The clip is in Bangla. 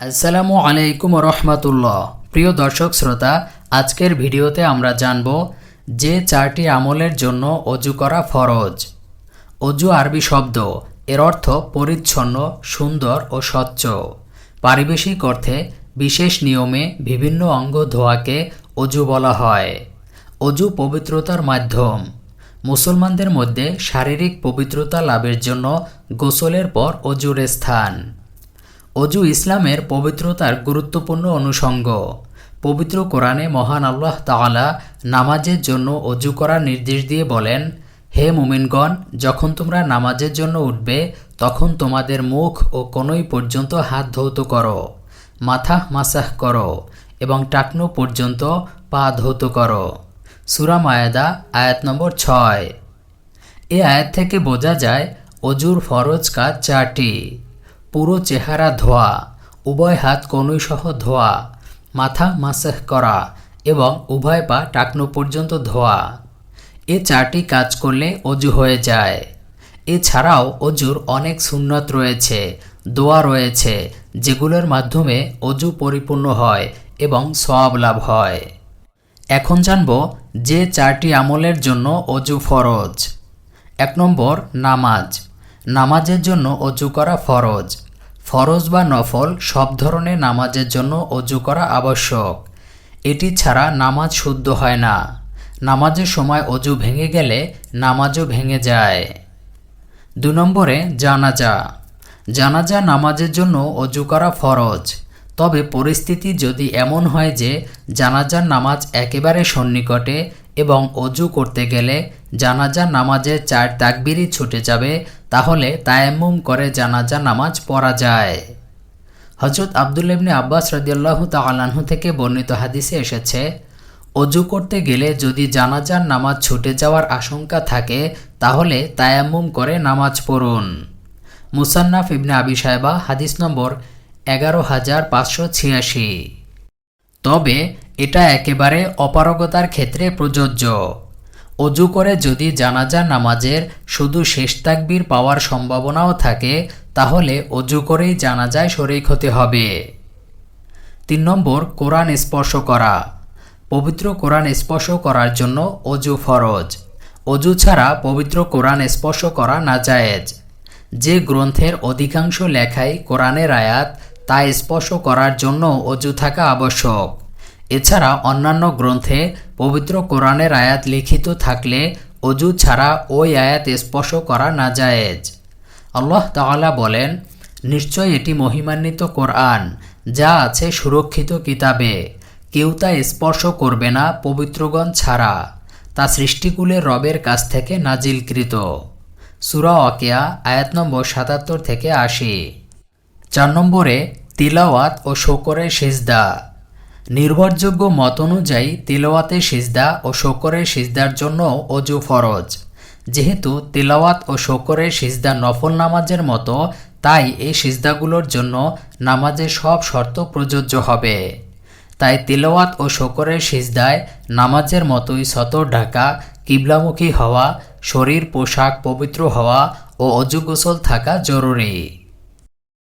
আসসালামু আলাইকুম রহমাতুল্লাহ প্রিয় দর্শক শ্রোতা, আজকের ভিডিওতে আমরা জানব যে চারটি আমলের জন্য অজু করা ফরজ। অজু আরবি শব্দ, এর অর্থ পরিচ্ছন্ন, সুন্দর ও স্বচ্ছ। পারিবেশিক অর্থে বিশেষ নিয়মে বিভিন্ন অঙ্গ ধোয়াকে অজু বলা হয়। অজু পবিত্রতার মাধ্যম। মুসলমানদের মধ্যে শারীরিক পবিত্রতা লাভের জন্য গোসলের পর অজুর স্থান। অজু ইসলামের পবিত্রতার গুরুত্বপূর্ণ অনুষঙ্গ। পবিত্র কোরআনে মহান আল্লাহ তাআলা নামাজের জন্য অজু করার নির্দেশ দিয়ে বলেন, হে মুমিনগণ, যখন তোমরা নামাজের জন্য উঠবে, তখন তোমাদের মুখ ও কনুই পর্যন্ত হাত ধৌত করো, মাথা মাসাহ করো এবং টাকনো পর্যন্ত পা ধৌত করো। সুরা মায়াদা, আয়াত নম্বর ছয়। এ আয়াত থেকে বোঝা যায়, অজুর ফরজ কাজ চারটি। পুরো চেহারা ধোয়া, উভয় হাত কনুইসহ ধোয়া, মাথা মাসাহ করা এবং উভয় পা টাকনো পর্যন্ত ধোয়া। এ চারটি কাজ করলে অজু হয়ে যায়। এছাড়াও অজুর অনেক সুন্নত রয়েছে, দোয়া রয়েছে, যেগুলোর মাধ্যমে অজু পরিপূর্ণ হয় এবং সওয়াব লাভ হয়। এখন জানব যে চারটি আমলের জন্য অজু ফরজ। এক নম্বর, নামাজ। নামাজের জন্য অজু করা ফরজ। ফরজ বা নফল সব ধরনের নামাজের জন্য অজু করা আবশ্যক। এটি ছাড়া নামাজ শুদ্ধ হয় না। নামাজের সময় অজু ভেঙে গেলে নামাজও ভেঙে যায়। দু নম্বরে জানাজা। জানাজা নামাজের জন্য অজু করা ফরজ। তবে পরিস্থিতি যদি এমন হয় যে জানাজার নামাজ একেবারে সন্নিকটে এবং অজু করতে গেলে জানাজার নামাজের চার তাকবিরই ছুটে যাবে, তাহলে তায়াম্মুম করে জানাজা নামাজ পড়া যায়। হজরত আবদুল ইবনে আব্বাস রদিয়াল্লাহু তালাহু থেকে বর্ণিত হাদিসে এসেছে, অজু করতে গেলে যদি জানাজার নামাজ ছুটে যাওয়ার আশঙ্কা থাকে, তাহলে তায়াম্মুম করে নামাজ পড়ুন। মুসান্নাফ ইবনে আবি সাহেবা হাদিস নম্বর এগারো হাজার পাঁচশো ছিয়াশি। তবে এটা একেবারে অপারগতার ক্ষেত্রে প্রযোজ্য। অজু করে যদি জানাজা নামাজের শুধু শেষ তাকবীর পাওয়ার সম্ভাবনাও থাকে, তাহলে অজু করেই জানাজায় শরিক হতে হবে। তিন নম্বর, কোরআন স্পর্শ করা। পবিত্র কোরআন স্পর্শ করার জন্য অজু ফরজ। অজু ছাড়া পবিত্র কোরআন স্পর্শ করা না জায়েজ যে গ্রন্থের অধিকাংশ লেখাই কোরআনের আয়াত তা স্পর্শ করার জন্য অজু থাকা আবশ্যক। এছাড়া অন্যান্য গ্রন্থে পবিত্র কোরআনের আয়াত লিখিত থাকলে অজু ছাড়া ওই আয়াত স্পর্শ করা না জায়েজ আল্লাহ তাআলা বলেন নিশ্চয় এটি মহিমান্বিত কোরআন, যা আছে সুরক্ষিত কিতাবে। কেউ তা স্পর্শ করবে না পবিত্রগণ ছাড়া। তা সৃষ্টিকুলের রবের কাছ থেকে নাজিলকৃত। সুরা অকেয়া আয়াত নম্বর সাতাত্তর থেকে আশি। চার নম্বরে তিলাওয়াত ও শোকরের সিজদা। নির্ভরযোগ্য মত অনুযায়ী তিলাওয়াতের সিজদা ও শোকরের সিজদার জন্য অজু ফরজ। যেহেতু তিলাওয়াত ও শোকরের সিজদা নফল নামাজের মতো, তাই এই সিজদাগুলোর জন্য নামাজের সব শর্ত প্রযোজ্য হবে। তাই তিলাওয়াত ও শোকরের সিজদায় নামাজের মতোই সতর ঢাকা, কিবলামুখী হওয়া, শরীর পোশাক পবিত্র হওয়া ও অজু গোসল থাকা জরুরি।